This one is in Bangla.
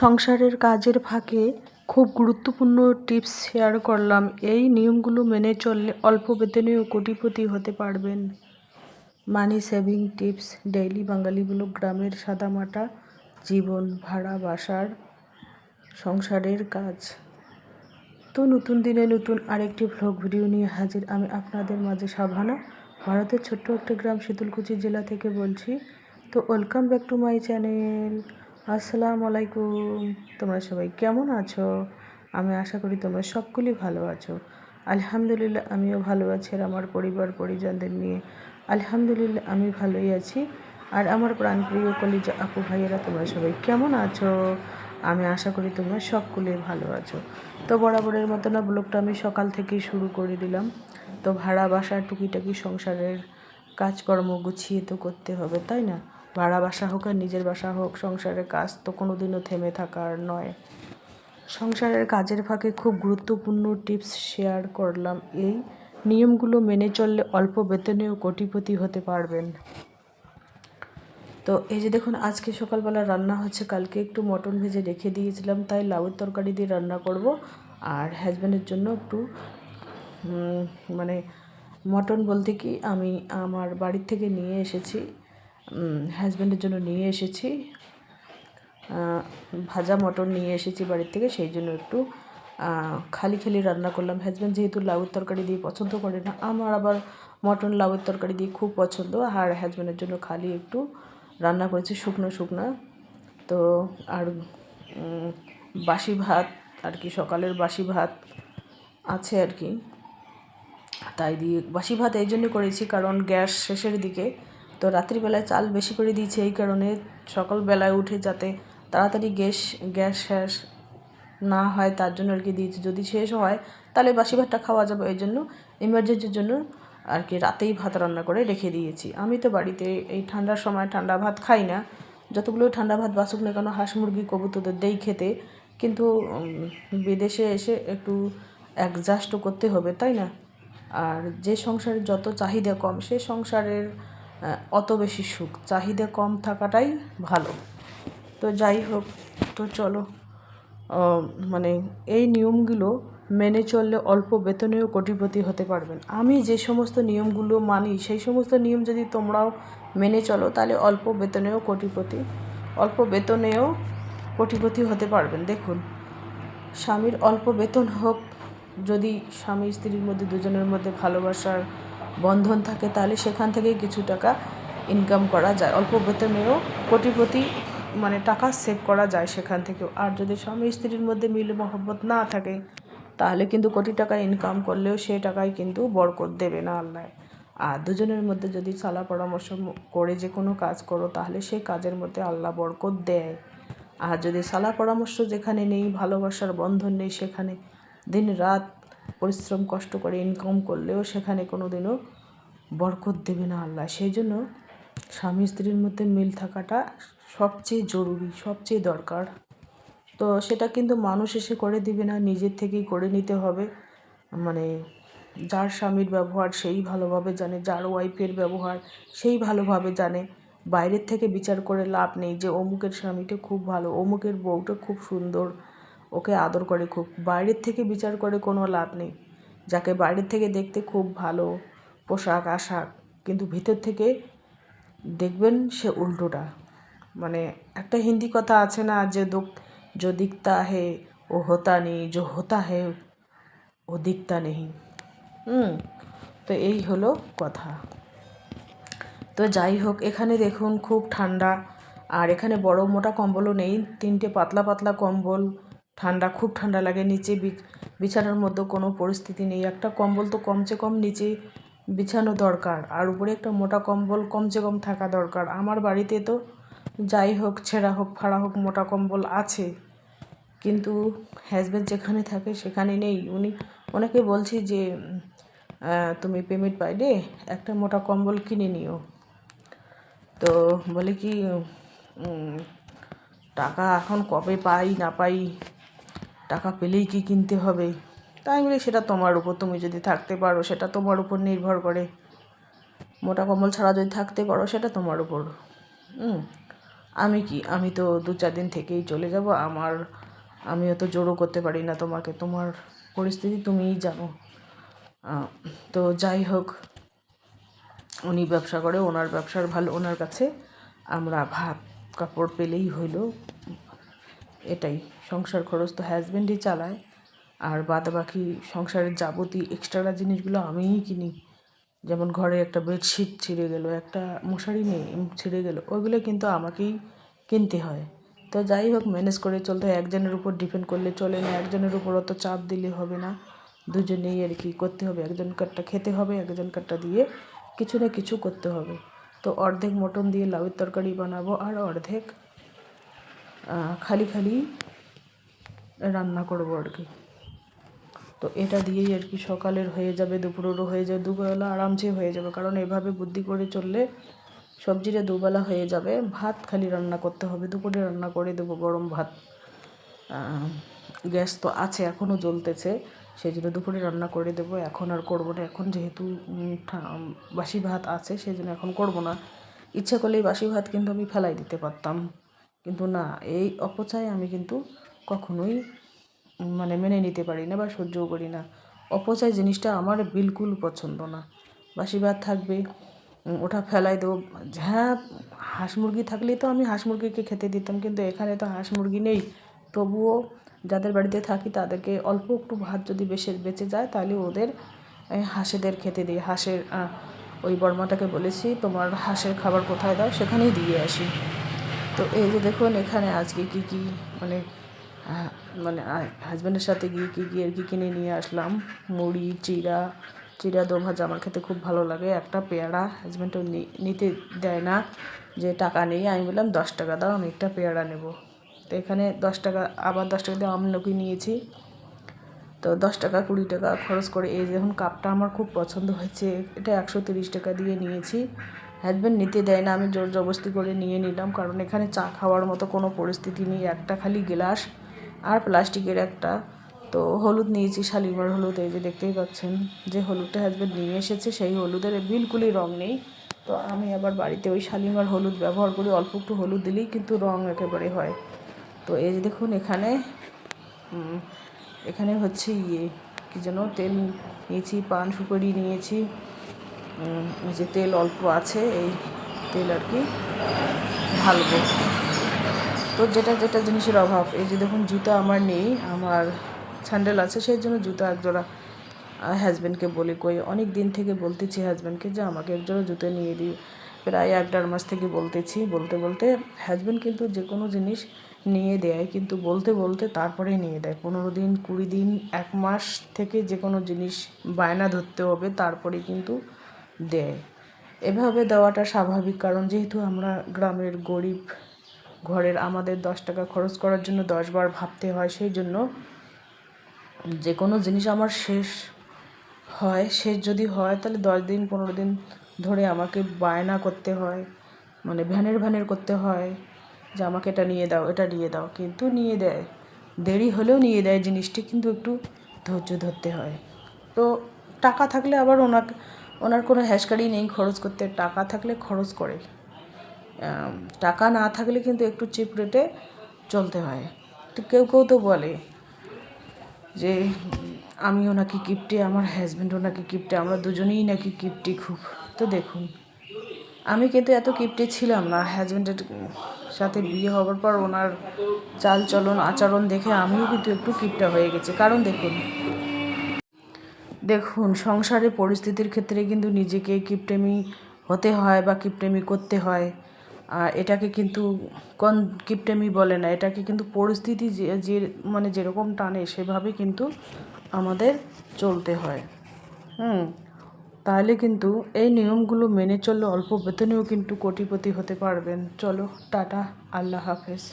সংসারের কাজের ফাঁকে খুব গুরুত্বপূর্ণ টিপস শেয়ার করলাম। এই নিয়মগুলো মেনে চললে অল্প বেতনেও কোটিপতি হতে পারবেন। মানি সেভিং টিপস, ডেইলি বাঙালিগুলো গ্রামের সাদামাটা, জীবন ভাড়া বাসার, সংসারের কাজ। তো নতুন দিনে নতুন আরেকটি ভ্লগ ভিডিও নিয়ে হাজির আমি আপনাদের মাঝে সাভানা, ভারতের ছোট্ট একটা গ্রাম শীতলকুচি জেলা থেকে বলছি। তো welcome back to my channel আসসালামু আলাইকুম তোমরা সবাই কেমন আছো? আমি আশা করি তোমরা সকলেই ভালো আছো। আলহামদুলিল্লাহ, আমিও ভালো আছি আর আমার পরিবার, পরিজনদের নিয়ে। আলহামদুলিল্লাহ, আমি ভালোই আছি। আর আমার প্রাণপ্রিয় কলিজা আপু ভাইয়েরা, তোমরা সবাই কেমন আছো? আমি আশা করি তোমরা সকলে ভালো আছো। তো বরাবরের মতো না, ব্লগটা আমি সকাল থেকেই শুরু করে দিলাম। তো ভাড়া, বাসা, টুকিটাকি সংসারের কাজকর্ম গুছিয়ে তো করতে হবে, তাই না? ভাড়া বাসা হোক আর নিজের বাসা হোক, সংসারের কাজ তো কোনো দিনও থেমে থাকার নয়। সংসারের কাজের ফাঁকে খুব গুরুত্বপূর্ণ টিপস শেয়ার করলাম। এই নিয়মগুলো মেনে চললে অল্প বেতনেও কোটিপতি হতে পারবেন। তো এই যে দেখুন, আজকে সকালবেলা রান্না হচ্ছে, কালকে একটু মটন ভেজে রেখে দিয়েছিলাম, তাই লাউয়ের তরকারি দিয়ে রান্না করব। আর হাজব্যান্ডের জন্য একটু মানে মটন বলতে কি, আমি আমার বাড়ির থেকে নিয়ে এসেছি। হাজব্যান্ডের জন্য নিয়ে এসেছি। ভাজা মটন নিয়ে এসেছি বাড়ির থেকে, সেই জন্য একটু খালি খালি রান্না করলাম। হাজব্যান্ড যেহেতু লাউয়ের তরকারি দিয়ে পছন্দ করে না, আমার আবার মটন লাউয়ের তরকারি দিয়ে খুব পছন্দ। আর হাজব্যান্ডের জন্য খালি একটু রান্না করেছি শুকনো শুকনো। তো আর বাসি ভাত, আর কি সকালের বাসি ভাত আছে আর কি। তাই দিয়ে, বাসি ভাত এই জন্য করেছি, কারণ গ্যাস শেষের দিকে তো রাত্রিবেলায় চাল বেশি করে দিয়েছি এই কারণে সকালবেলায় উঠে যাতে তাড়াতাড়ি গ্যাস গ্যাস শেষ না হয় তার জন্য আর কি দিয়েছি। যদি শেষ হয়, তাহলে বাসি ভাতটা খাওয়া যাবে। এই জন্য ইমার্জেন্সির জন্য আর কি রাতেই ভাত রান্না করে রেখে দিয়েছি। আমি তো বাড়িতে এই ঠান্ডার সময় ঠান্ডা ভাত খাই না। যতগুলো ঠান্ডা ভাত বাসুক না কেন হাঁস মুরগি, কবুতরদের দেই খেতে। কিন্তু বিদেশে এসে একটু অ্যাডজাস্টও করতে হবে, তাই না? আর যে সংসারের যত চাহিদা কম, সে সংসারের অত বেশি সুখ। চাহিদা কম থাকাটাই ভালো। তো যাই হোক, তো চলো মানে এই নিয়মগুলো মেনে চললে অল্প বেতনেও কোটিপতি হতে পারবেন। আমি যে সমস্ত নিয়মগুলো মানি, সেই সমস্ত নিয়ম যদি তোমরাও মেনে চলো, তাহলে অল্প বেতনেও কোটিপতি, অল্প বেতনেও কোটিপতি হতে পারবেন। দেখুন, স্বামীর অল্প বেতন হোক, যদি স্বামী স্ত্রীর মধ্যে দুজনের মধ্যে ভালোবাসার বন্ধন থাকে, তাহলে সেখান থেকে কিছু টাকা ইনকাম করা যায়। অল্প বেতনেও কোটিপতি মানে টাকা সেভ করা যায় সেখান থেকেও। আর যদি স্বামী স্ত্রীর মধ্যে মিল মহব্বত না থাকে, তাহলে কিন্তু কোটি টাকা ইনকাম করলেও সে টাকায় কিন্তু বরকত দেবে না আল্লাহ আর দুজনের মধ্যে যদি সালা পরামর্শ করে যে কোনো কাজ করো, তাহলে সেই কাজের মধ্যে আল্লাহ বরকত দেয়। আর যদি সালা পরামর্শ যেখানে নেই, ভালোবাসার বন্ধন নেই, সেখানে দিন রাত পরিশ্রম, কষ্ট করে ইনকাম করলেও সেখানে কোনো দিনও বরকত দেবে না আল্লাহ। সেই জন্য স্বামী স্ত্রীর মধ্যে মিল থাকাটা সবচেয়ে জরুরি, সবচেয়ে দরকার। তো সেটা কিন্তু মানুষ এসে করে দিবে না, নিজের থেকেই করে নিতে হবে। মানে যার স্বামীর ব্যবহার সেই ভালোভাবে জানে, যার ওয়াইফের ব্যবহার সেই ভালোভাবে জানে। বাইরের থেকে বিচার করে লাভ নেই যে অমুকের স্বামীটা খুব ভালো, অমুকের বউটা খুব সুন্দর। ওকে আদর করে খুব বাইরের থেকে বিচার করে কোনো লাভ নেই যাকে বাইরের থেকে দেখতে খুব ভালো পোশাক আশাক কিন্তু ভিতর থেকে দেখবেন সে উল্টোটা মানে একটা হিন্দি কথা আছে না যে দুঃখ जो दिखता है वो होता नहीं जो होता है ও দিকতা নেই হুম তো এই হলো কথা তো যাই হোক এখানে দেখুন খুব ঠান্ডা আর এখানে বড় মোটা কম্বলও নেই তিনটে পাতলা পাতলা কম্বল ঠান্ডা, খুব ঠান্ডা লাগে, নিচে বিছানার মধ্যে কোনো পরিস্থিতি নেই। একটা কম্বল তো কমসে কম নিচে বিছানো দরকার, আর উপরে একটা মোটা কম্বল কমসে কম থাকা দরকার। আমার বাড়িতে তো যাই হোক, ছেঁড়া হোক, ফাড়া হোক, মোটা কম্বল আছে, কিন্তু হ্যাজব্যান্ড যেখানে থাকে সেখানে নেই। উনি, ওনাকে বলছি যে তুমি পেমেন্ট পাইলে একটা মোটা কম্বল কিনে নিও। তো বলে কি টাকা এখন কবে পাই, না পাই? টাকা পেলেই কি কিনতে হবে? তাই বলি সেটা তোমার উপর, তুমি যদি থাকতে পারো, সেটা তোমার উপর নির্ভর করে। মোটা কম্বল ছাড়া যদি থাকতে পারো, সেটা তোমার উপর। হুম, আমি কি? আমি তো দু চার দিন থেকেই চলে যাব, আমার, আমিও তো জোরও করতে পারি না তোমাকে। তোমার পরিস্থিতি তুমিই জানো। তো যাই হোক, উনি ব্যবসা করে, ওনার ব্যবসার ভালো, ওনার কাছে আমরা ভাত কাপড় পেলেই হইল। এটাই। সংসার খরচ তো হাজব্যান্ডই চালায়, আর বাদ বাকি সংসারের যাবতীয় এক্সট্রা জিনিসগুলো আমিই কিনি। যেমন ঘরে একটা বেডশিট ছিঁড়ে গেলো, একটা মশারি নেই ছিঁড়ে গেলো, ওইগুলো কিন্তু আমাকেই কিনতে হয়। তো যাই হোক ম্যানেজ করে চলতে হয়। একজনের উপর ডিপেন্ড করলে চলে না, একজনের উপর অত চাপ দিলে হবে না। দুজনেই আর কি করতে হবে। একজন কাটটা খেতে হবে, একজন কাটটা দিয়ে কিছু না কিছু করতে হবে। তো অর্ধেক মটন দিয়ে লাউয়ের তরকারি বানাবো, আর অর্ধেক খালি খালি রান্না করব আর কি। তো এটা দিয়েই আর কি সকালের হয়ে যাবে, দুপুরেরও হয়ে যাবে, দুবেলা আরামসে হয়ে যাবে। কারণ এভাবে বুদ্ধি করে চললে সবজিটা দুবেলা হয়ে যাবে। ভাত খালি রান্না করতে হবে, দুপুরে রান্না করে দেবো গরম ভাত। গ্যাস তো আছে, এখনও জ্বলতেছে। সেই জন্য দুপুরে রান্না করে দেবো, এখন আর করব না। এখন যেহেতু বাসি ভাত আছে, সেই জন্য এখন করব না। ইচ্ছে করলেই বাসি ভাত কিন্তু আমি ফেলাই দিতে পারতাম। কিন্তু না, এই অপচয় আমি কিন্তু কখনোই মানে মেনে নিতে পারি না বা সহ্যও করি না। অপচয় জিনিসটা আমার বিলকুল পছন্দ না। বাসি ভাত থাকবে ওটা ফেলাই দেবো। হ্যাঁ হাঁস মুরগি থাকলেই তো আমি হাঁস মুরগিকে খেতে দিতাম, কিন্তু এখানে তো হাঁস মুরগি নেই। তবুও যাদের বাড়িতে থাকি তাদেরকে অল্প একটু ভাত যদি বেশি, বেঁচে যায় তাহলে ওদের হাঁসেদের খেতে দিই। হাঁসের ওই বর্মাটাকে বলেছি, তোমার হাঁসের খাবার কোথায় দাও? সেখানেই দিয়ে আসি। তো এই যে দেখুন, এখানে আজকে কি কি মানে মানে হাজব্যান্ডের সাথে গিয়ে কী কী আর কি কিনে নিয়ে আসলাম। মুড়ি চিরা চিরা দো ভাজা আমার খেতে খুব ভালো লাগে। একটা পেয়ারা হাজব্যান্ডও নিতে দেয় না, যে টাকা নেই। আমি বললাম, দশ টাকা দাও, আমি একটা পেয়ারা নেব। তো এখানে দশ টাকা, আবার দশ টাকা দিয়ে আমলকি নিয়েছি। তো দশ টাকা, কুড়ি টাকা খরচ করে, এই যখন কাপটা আমার খুব পছন্দ হয়েছে। এটা একশো তিরিশ টাকা দিয়ে নিয়েছি। হাজব্যান্ড নিতে দেয় না, আমি জোর জবরদস্তি করে নিয়ে নিলাম, কারণ এখানে চা খাওয়ার মতো কোনো পরিস্থিতি নেই, একটা খালি গ্লাস আর প্লাস্টিকের একটা। তো হলুদ নিয়েছি, শালিমার হলুদ, এই যে দেখতেই পাচ্ছেন যে হলুদটা হাজব্যান্ড নিয়ে এসেছে, সেই হলুদের বিলকুলই রং নেই। তো আমি আবার বাড়িতে ওই শালিমার হলুদ ব্যবহার করি, অল্প একটু হলুদ দিলেই কিন্তু রং একেবারে হয়। তো এই যে দেখুন, এখানে এখানে হচ্ছে ইয়ে কী যেন তেল নিয়েছি, পান সুপারি নিয়েছি যে তেল অল্প আছে, এই তেল আর কি ঢালবো। তো যেটা যেটা জিনিসের অভাব, এই যে দেখুন জুতা আমার নেই, আমার স্যান্ডেল আছে, সেই জন্য জুতা একজোড়া হাজব্যান্ডকে বলি কই, অনেক দিন থেকে বলতেছি হাজব্যান্ডকে যে আমাকে একজোড়া জুতো নিয়ে দিই প্রায় এক দেড় মাস থেকে বলতেছি, বলতে বলতে হাজব্যান্ড কিন্তু যে কোনো জিনিস নিয়ে দেয়, কিন্তু বলতে বলতে তারপরে নিয়ে দেয়। পনেরো দিন, কুড়ি দিন, এক মাস থেকে যে কোনো জিনিস বায়না ধরতে হবে, তারপরে কিন্তু দেয় এভাবে দেওয়াটা স্বাভাবিক, কারণ যেহেতু আমরা গ্রামের গরিব ঘরের আমাদের দশ টাকা খরচ করার জন্য দশবার ভাবতে হয়, সেই জন্য যে কোনো জিনিস আমার শেষ হয়, শেষ যদি হয়, তাহলে দশ দিন, পনেরো দিন ধরে আমাকে বায়না করতে হয় মানে ভ্যানের ভ্যানের করতে হয় যে আমাকে এটা নিয়ে দাও, এটা নিয়ে দাও, কিন্তু নিয়ে দেয়। দেরি হলেও নিয়ে দেয় জিনিসটি, কিন্তু একটু ধৈর্য ধরতে হয়। তো টাকা থাকলে আবার ওনাকে ওনার কোনো হ্যাসকারি নেই, খরচ করতে টাকা থাকলে খরচ করে। টাকা না থাকলে কিন্তু একটু চিপ রেটে চলতে হয়। তো কেউ কেউ তো বলে যে, আমি ওনাকে কিপটে, আমার হাজব্যান্ড ওনাকে কিপটে, আমরা দুজনেই নাকি কিপটি খুব। তো দেখুন, আমি কিন্তু এত কিপটে ছিলাম না। হাজব্যান্ডের সাথে বিয়ে হওয়ার পর ওনার চাল চলন আচরণ দেখে আমিও কিন্তু একটু কিপটা হয়ে গেছি। কারণ দেখুন দেখুন সংসারের পরিস্থিতির ক্ষেত্রে কিন্তু নিজেকে কিপটেমি হতে হয় বা কিপটেমি করতে হয়। আর এটাকে কিন্তু কোন, কিপটেমি বলে না। এটাকে কিন্তু পরিস্থিতি যে যে মানে যেরকম টানে, সেভাবে কিন্তু আমাদের চলতে হয়। হুম, তাহলে কিন্তু এই নিয়মগুলো মেনে চললে অল্প বেতনেও কিন্তু কোটিপতি হতে পারবেন। চলো, টাটা, আল্লাহ হাফেজ।